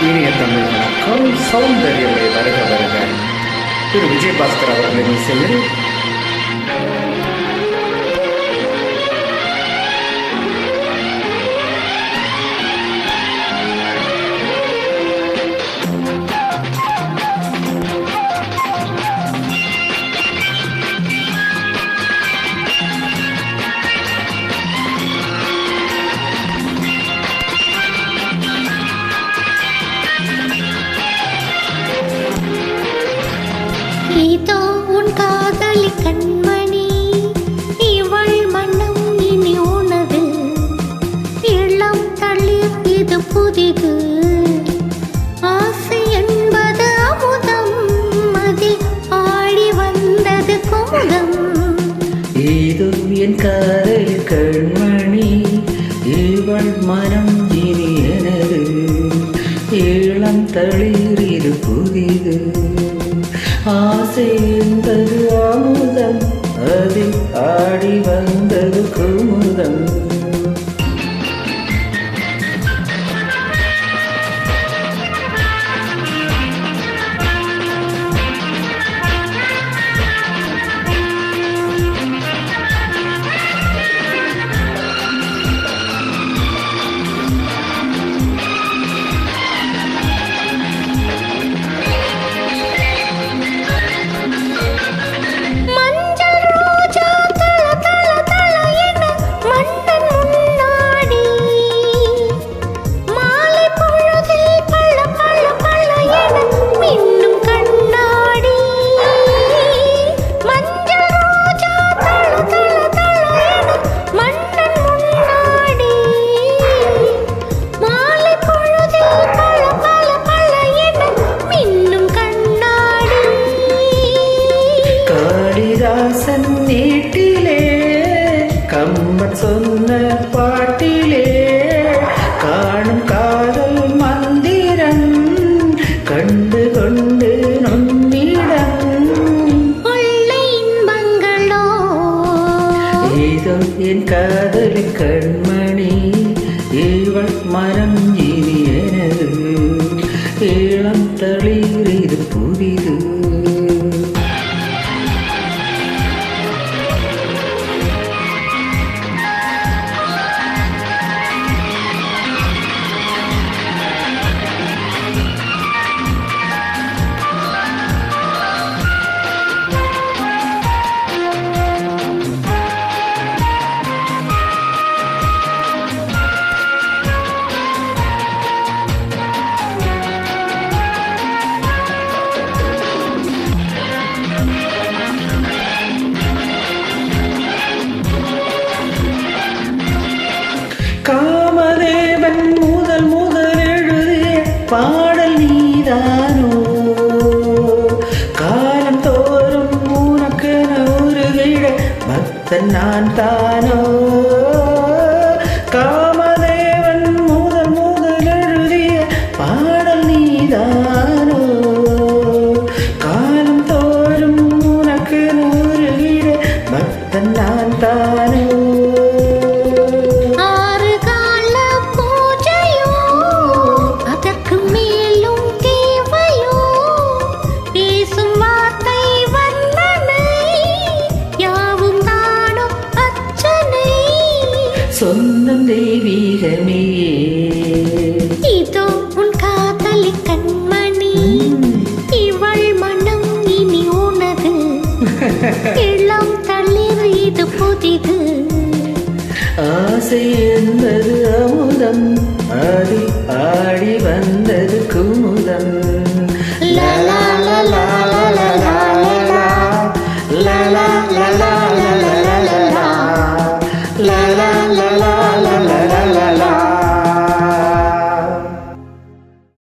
இனிய தமிழ் வணக்கம் சௌந்தரியமை வருக வருக திரு விஜயபாஸ்கர் அவர்களின் இசையில் இது புதிது. ஆசை என்பது அமுதம். அதில் ஆடி வந்தது கோதம் இது என் காதல் கண்மணி இவள் மனம் இனி எனது இளம் தளிர் இது புதிது. ஆசை என்பது அமுதம். அதில் ஆடி வந்தது குமுதம் காளிதாசன் நீட்டிலே கம்பன் சொன்ன பாட்டிலே காணும் காதல் மந்திரம் கண்டு கொண்டு இன்பங்களோ? இதோ என் காதலி கண்மணி இவள் மரம் இனி எனது இளம் தளிர் இது புதிது பாடல் நீதானோ? காலம் தோறும் உனக்கு உனக்கென விட பக்தன் நான் தானோ? சொந்தம் தெய்வீகமே. இதோ உன் காதலி கண்மணி. இவள் மனம் இனி உனது. இளம் தளிர் இது புதிது. ஆசை என்பது அமுதம். அது ஆடி வந்த